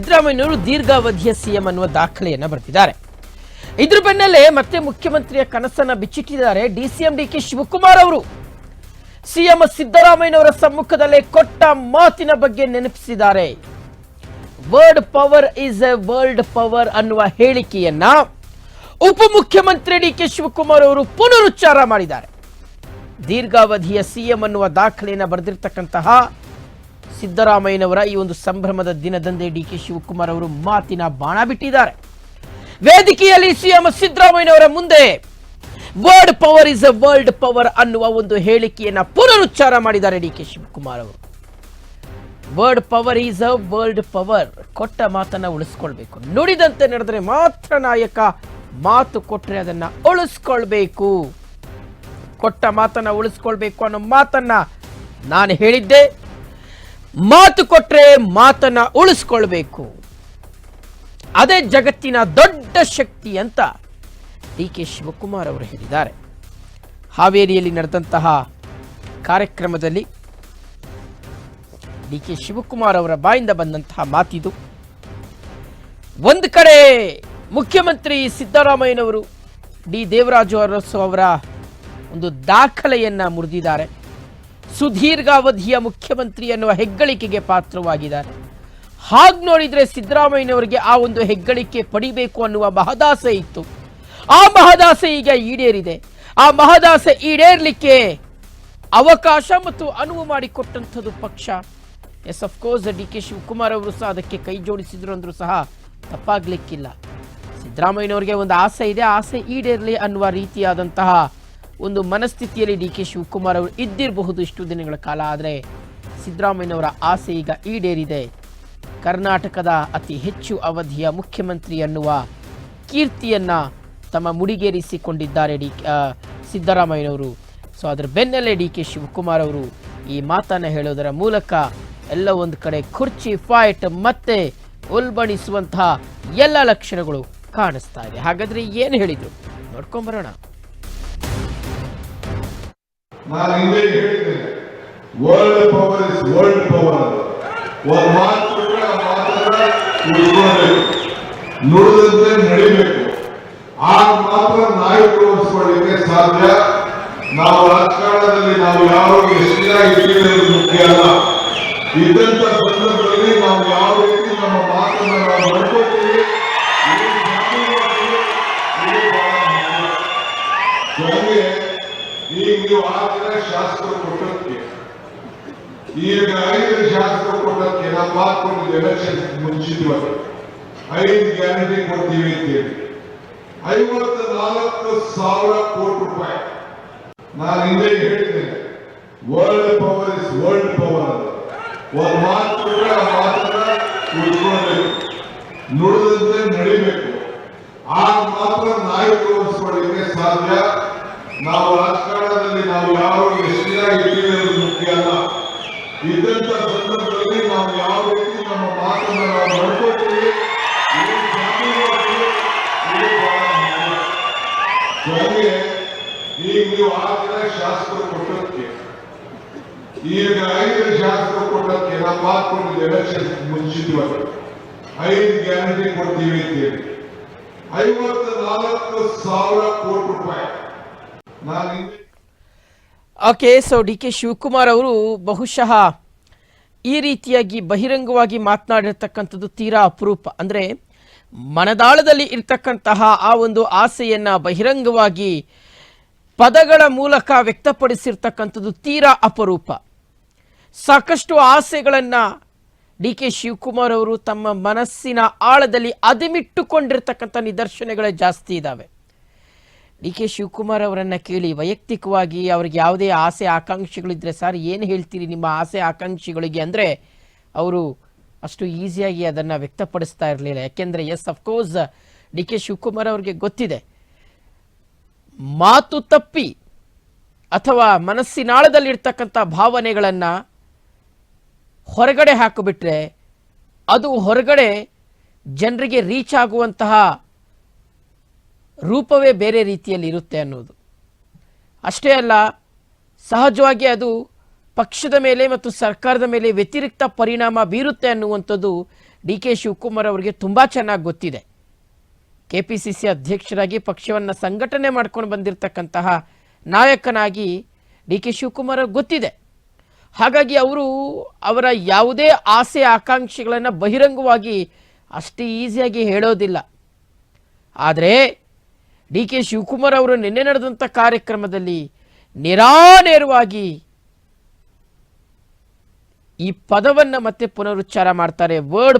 ಸಿದ್ದರಾಮಯ್ಯನವರು ದೀರ್ಘಾವಧಿಯ ಸಿಎಂ ಅನ್ನುವ ದಾಖಲೆಯನ್ನು ಬರೆದಿದ್ದಾರೆ. ಇದ್ರ ಬೆನ್ನಲ್ಲೇ ಮತ್ತೆ ಮುಖ್ಯಮಂತ್ರಿಯ ಕನಸನ್ನ ಬಿಚ್ಚಿಟ್ಟಿದ್ದಾರೆ ಡಿಸಿಎಂ ಡಿ ಕೆ ಶಿವಕುಮಾರ್ ಅವರು. ಸಿಎಂ ಸಿದ್ದರಾಮಯ್ಯನವರ ಸಮ್ಮುಖದಲ್ಲೇ ಕೊಟ್ಟ ಮಾತಿನ ಬಗ್ಗೆ ನೆನಪಿಸಿದ್ದಾರೆ. Word power is a world power ಅನ್ನುವ ಹೇಳಿಕೆಯನ್ನ ಉಪಮುಖ್ಯಮಂತ್ರಿ ಡಿ ಕೆ ಶಿವಕುಮಾರ್ ಅವರು ಪುನರುಚ್ಚಾರ ಮಾಡಿದ್ದಾರೆ. ದೀರ್ಘಾವಧಿಯ ಸಿಎಂ ಅನ್ನುವ ದಾಖಲೆಯನ್ನು ಬರೆದಿರ್ತಕ್ಕಂತಹ ಸಿದ್ದರಾಮಯ್ಯನವರ ಈ ಒಂದು ಸಂಭ್ರಮದ ದಿನದಂದೇ ಡಿ ಕೆ ಶಿವಕುಮಾರ್ ಅವರು ಮಾತಿನ ಬಾಣ ಬಿಟ್ಟಿದ್ದಾರೆ. ವೇದಿಕೆಯಲ್ಲಿ ಸಿಎಂ ಸಿದ್ದರಾಮಯ್ಯನವರ ಮುಂದೆ world power is a world power ಅನ್ನುವ ಒಂದು ಹೇಳಿಕೆಯನ್ನ ಪುನರುಚ್ಚಾರ ಮಾಡಿದ್ದಾರೆ ಡಿ ಕೆ ಶಿವಕುಮಾರ್ ಅವರು. Word power is a world power ಕೊಟ್ಟ ಮಾತನ್ನ ಉಳಿಸ್ಕೊಳ್ಬೇಕು. ನುಡಿದಂತೆ ನಡೆದರೆ ಮಾತ್ರ ನಾಯಕ ಮಾತು ಕೊಟ್ಟರೆ ಅದನ್ನ ಉಳಿಸ್ಕೊಳ್ಬೇಕು. ಕೊಟ್ಟ ಮಾತನ್ನ ಉಳಿಸ್ಕೊಳ್ಬೇಕು ಅನ್ನೋ ಮಾತನ್ನ ನಾನು ಹೇಳಿದ್ದೆ. ಮಾತು ಕೊಟ್ರೆ ಮಾತನ್ನ ಉಳಿಸ್ಕೊಳ್ಬೇಕು. ಅದೇ ಜಗತ್ತಿನ ದೊಡ್ಡ ಶಕ್ತಿ ಅಂತ ಡಿ ಕೆ ಶಿವಕುಮಾರ್ ಅವರು ಹೇಳಿದ್ದಾರೆ. ಹಾವೇರಿಯಲ್ಲಿ ನಡೆದಂತಹ ಕಾರ್ಯಕ್ರಮದಲ್ಲಿ ಡಿ ಕೆ ಶಿವಕುಮಾರ್ ಅವರ ಬಾಯಿಂದ ಬಂದಂತಹ ಮಾತಿದು. ಒಂದು ಕಡೆ ಮುಖ್ಯಮಂತ್ರಿ ಸಿದ್ದರಾಮಯ್ಯನವರು ಡಿ ದೇವರಾಜು ಅರಸು ಅವರ ಒಂದು ದಾಖಲೆಯನ್ನು ಮುರಿದಿದ್ದಾರೆ. ಸುದೀರ್ಘಾವಧಿಯ ಮುಖ್ಯಮಂತ್ರಿ ಅನ್ನುವ ಹೆಗ್ಗಳಿಕೆಗೆ ಪಾತ್ರವಾಗಿದ್ದಾರೆ. ಹಾಗೆ ನೋಡಿದ್ರೆ ಸಿದ್ದರಾಮಯ್ಯನವರಿಗೆ ಆ ಒಂದು ಹೆಗ್ಗಳಿಕೆ ಪಡಿಬೇಕು ಅನ್ನುವ ಮಹದಾಸೆ ಇತ್ತು. ಆ ಮಹದಾಸೆ ಈಗ ಈಡೇರಿದೆ. ಆ ಮಹದಾಸೆ ಈಡೇರ್ಲಿಕ್ಕೆ ಅವಕಾಶ ಮತ್ತು ಅನುವು ಮಾಡಿಕೊಟ್ಟಂಥದ್ದು ಪಕ್ಷ. Yes course D K Shivakumar ಅವರು ಸಹ ಅದಕ್ಕೆ ಕೈ ಜೋಡಿಸಿದ್ರು ಅಂದರೂ ಸಹ ತಪ್ಪಾಗ್ಲಿಕ್ಕಿಲ್ಲ. ಸಿದ್ದರಾಮಯ್ಯನವರಿಗೆ ಒಂದು ಆಸೆ ಇದೆ. ಆಸೆ ಈಡೇರಲಿ ಅನ್ನುವ ರೀತಿಯಾದಂತಹ ಒಂದು ಮನಸ್ಥಿತಿಯಲ್ಲಿ ಡಿ ಕೆ ಶಿವಕುಮಾರ್ ಅವರು ಇದ್ದಿರಬಹುದು ಇಷ್ಟು ದಿನಗಳ ಕಾಲ, ಆದರೆ ಸಿದ್ದರಾಮಯ್ಯನವರ ಆಸೆ ಈಗ ಈಡೇರಿದೆ. ಕರ್ನಾಟಕದ ಅತಿ ಹೆಚ್ಚು ಅವಧಿಯ ಮುಖ್ಯಮಂತ್ರಿ ಅನ್ನುವ ಕೀರ್ತಿಯನ್ನು ತಮ್ಮ ಮುಡಿಗೇರಿಸಿಕೊಂಡಿದ್ದಾರೆ ಡಿ ಸಿದ್ದರಾಮಯ್ಯನವರು. ಸೊ ಅದರ ಬೆನ್ನಲ್ಲೇ ಡಿ ಕೆ ಶಿವಕುಮಾರ್ ಅವರು ಈ ಮಾತನ್ನು ಹೇಳೋದರ ಮೂಲಕ ಎಲ್ಲ ಒಂದು ಕಡೆ ಕುರ್ಚಿ ಫೈಟ್ ಮತ್ತೆ ಉಲ್ಬಣಿಸುವಂತಹ ಎಲ್ಲ ಲಕ್ಷಣಗಳು ಕಾಣಿಸ್ತಾ ಇದೆ. ಹಾಗಾದರೆ ಏನು ಹೇಳಿದರು? ನೋಡ್ಕೊಂಬರೋಣ ನಾನು ಹಿಂದೆ ಹೇಳಿದ್ದೇನೆ. World power is world power ಒಂದು ಮಾತು ಮಾತ್ರ ನುಡಿದಂತೆ ನಡಿಬೇಕು. ಆಗ ಮಾತ್ರ ನಾಯಕರು ಉಳಿಸ್ಕೊಳ್ಳಿಕ್ಕೆ ಸಾಧ್ಯ. ನಾವು ರಾಜಕಾರಣದಲ್ಲಿ ನಾವು ಯಾರು ಇಟ್ಟಿರೋದು ಮುಖ್ಯ ಅಲ್ಲ. ಇದ್ದಂತ ಸಂದರ್ಭದಲ್ಲಿ ನಾವು ಯಾವ ರೀತಿ ನಮ್ಮ ಮಾತನ್ನ ಆ ದಿನ ಶಾಸಕರು ಕೊಟ್ಟಕ್ಕೆ ಈಗ ಐದು ಶಾಸಕರು ಕೊಟ್ಟಕ್ಕೆ ನಾವು ಮಾತು ಕೊಟ್ಟಿದ್ದು ಎಲೆಕ್ಷನ್ ಮುಂಚಿತವಾಗಿ ಐದು ಗ್ಯಾರಂಟಿ ಕೊಡ್ತೀವಿ ಅಂತೇಳಿ. ಐವತ್ತ ನಾಲ್ಕು ಸಾವಿರ ಕೋಟಿ ರೂಪಾಯಿ. ನಾನು ಹಿಂದೆ ಹೇಳಿದ್ದೇನೆ world power is world power ಒಂದು ಮಾತು ಮಾತನ್ನ ಉಳಿಸ್ಕೊಳ್ಬೇಕು ನುಡಿದಂತೆ ನಡಿಬೇಕು. ಆಗ ಮಾತ್ರ ನಾಯಕ ಉಳಿಸ್ಕೊಳ್ಳಿಕ್ಕೆ ಸಾಧ್ಯ? ನಾವು ರಾಜಕಾರಣದಲ್ಲಿ ನಾವು ಯಾವ ಎಷ್ಟಿನಾಗಿ ಇಟ್ಟಿರೋದು ಮುಖ್ಯ ಅಲ್ಲ. ಇದ್ದಂತ ಸಂದರ್ಭದಲ್ಲಿ ನಾವು ಯಾವ ರೀತಿ ನಮ್ಮ ಮಾತನ್ನು ನಾವು ನಡ್ಕೋತೀವಿ ಈಗ ನೀವು ಆಗಿನ ಶಾಸಕರು ಕೊಟ್ಟಕ್ಕೆ ಈಗ ಐದು ಶಾಸಕರು ಕೊಟ್ಟಕ್ಕೆ ನಾವು ಮಾತು ಕೊಟ್ಟಿದ್ದು ಎಲೆಕ್ಷನ್ ಮುಂಚಿತವಾಗಿ ಐದು ಗ್ಯಾರಂಟಿ ಕೊಡ್ತೀವಿ ಅಂತೇಳಿ. ಐವತ್ತ ನಾಲ್ಕು ಸಾವಿರ ಕೋಟಿ ರೂಪಾಯಿ. Okay so D K Shivakumar ಅವರು ಬಹುಶಃ ಈ ರೀತಿಯಾಗಿ ಬಹಿರಂಗವಾಗಿ ಮಾತನಾಡಿರ್ತಕ್ಕಂಥದ್ದು ತೀರಾ ಅಪರೂಪ. ಅಂದರೆ ಮನದಾಳದಲ್ಲಿ ಇರ್ತಕ್ಕಂತಹ ಆ ಒಂದು ಆಸೆಯನ್ನು ಬಹಿರಂಗವಾಗಿ ಪದಗಳ ಮೂಲಕ ವ್ಯಕ್ತಪಡಿಸಿರ್ತಕ್ಕಂಥದ್ದು ತೀರಾ ಅಪರೂಪ. ಸಾಕಷ್ಟು ಆಸೆಗಳನ್ನು ಡಿ ಕೆ ಶಿವಕುಮಾರ್ ಅವರು ತಮ್ಮ ಮನಸ್ಸಿನ ಆಳದಲ್ಲಿ ಅದಿಮಿಟ್ಟುಕೊಂಡಿರ್ತಕ್ಕಂಥ ನಿದರ್ಶನಗಳೇ ಜಾಸ್ತಿ ಇದ್ದಾವೆ ಡಿ ಕೆ ಶಿವಕುಮಾರ್ ಅವರನ್ನು ಕೇಳಿ ವೈಯಕ್ತಿಕವಾಗಿ ಅವ್ರಿಗೆ ಯಾವುದೇ ಆಸೆ ಆಕಾಂಕ್ಷೆಗಳಿದ್ರೆ ಸರ್ ಏನು ಹೇಳ್ತೀರಿ ನಿಮ್ಮ ಆಸೆ ಆಕಾಂಕ್ಷೆಗಳಿಗೆ ಅಂದರೆ ಅವರು ಅಷ್ಟು ಈಸಿಯಾಗಿ ಅದನ್ನು ವ್ಯಕ್ತಪಡಿಸ್ತಾ ಇರಲಿಲ್ಲ. ಯಾಕೆಂದರೆ yes of course D K Shivakumar ಅವ್ರಿಗೆ ಗೊತ್ತಿದೆ. ಮಾತು ತಪ್ಪಿ ಅಥವಾ ಮನಸ್ಸಿನಾಳದಲ್ಲಿರ್ತಕ್ಕಂಥ ಭಾವನೆಗಳನ್ನು ಹೊರಗಡೆ ಹಾಕಿಬಿಟ್ರೆ ಅದು ಹೊರಗಡೆ ಜನರಿಗೆ ರೀಚ್ ಆಗುವಂತಹ ರೂಪವೇ ಬೇರೆ ರೀತಿಯಲ್ಲಿ ಇರುತ್ತೆ ಅನ್ನೋದು. ಅಷ್ಟೇ ಅಲ್ಲ, ಸಹಜವಾಗಿ ಅದು ಪಕ್ಷದ ಮೇಲೆ ಮತ್ತು ಸರ್ಕಾರದ ಮೇಲೆ ವ್ಯತಿರಿಕ್ತ ಪರಿಣಾಮ ಬೀರುತ್ತೆ ಅನ್ನುವಂಥದ್ದು ಡಿ ಕೆ ಶಿವಕುಮಾರ್ ಅವರಿಗೆ ತುಂಬ ಚೆನ್ನಾಗಿ ಗೊತ್ತಿದೆ. ಕೆ ಪಿ ಸಿ ಸಿ ಅಧ್ಯಕ್ಷರಾಗಿ ಪಕ್ಷವನ್ನು ಸಂಘಟನೆ ಮಾಡ್ಕೊಂಡು ಬಂದಿರತಕ್ಕಂತಹ ನಾಯಕನಾಗಿ ಡಿ ಕೆ ಶಿವಕುಮಾರ್ ಅವ್ರಿಗೆ ಗೊತ್ತಿದೆ. ಹಾಗಾಗಿ ಅವರು ಅವರ ಯಾವುದೇ ಆಸೆ ಆಕಾಂಕ್ಷೆಗಳನ್ನು ಬಹಿರಂಗವಾಗಿ ಅಷ್ಟು ಈಸಿಯಾಗಿ ಹೇಳೋದಿಲ್ಲ. ಆದರೆ ಡಿ ಕೆ ಶಿವಕುಮಾರ್ ಅವರು ನಿನ್ನೆ ನಡೆದಂಥ ಕಾರ್ಯಕ್ರಮದಲ್ಲಿ ನಿರಾನೇರವಾಗಿ ಈ ಪದವನ್ನು ಮತ್ತೆ ಪುನರುಚ್ಚಾರ ಮಾಡ್ತಾರೆ. ವರ್ಡ್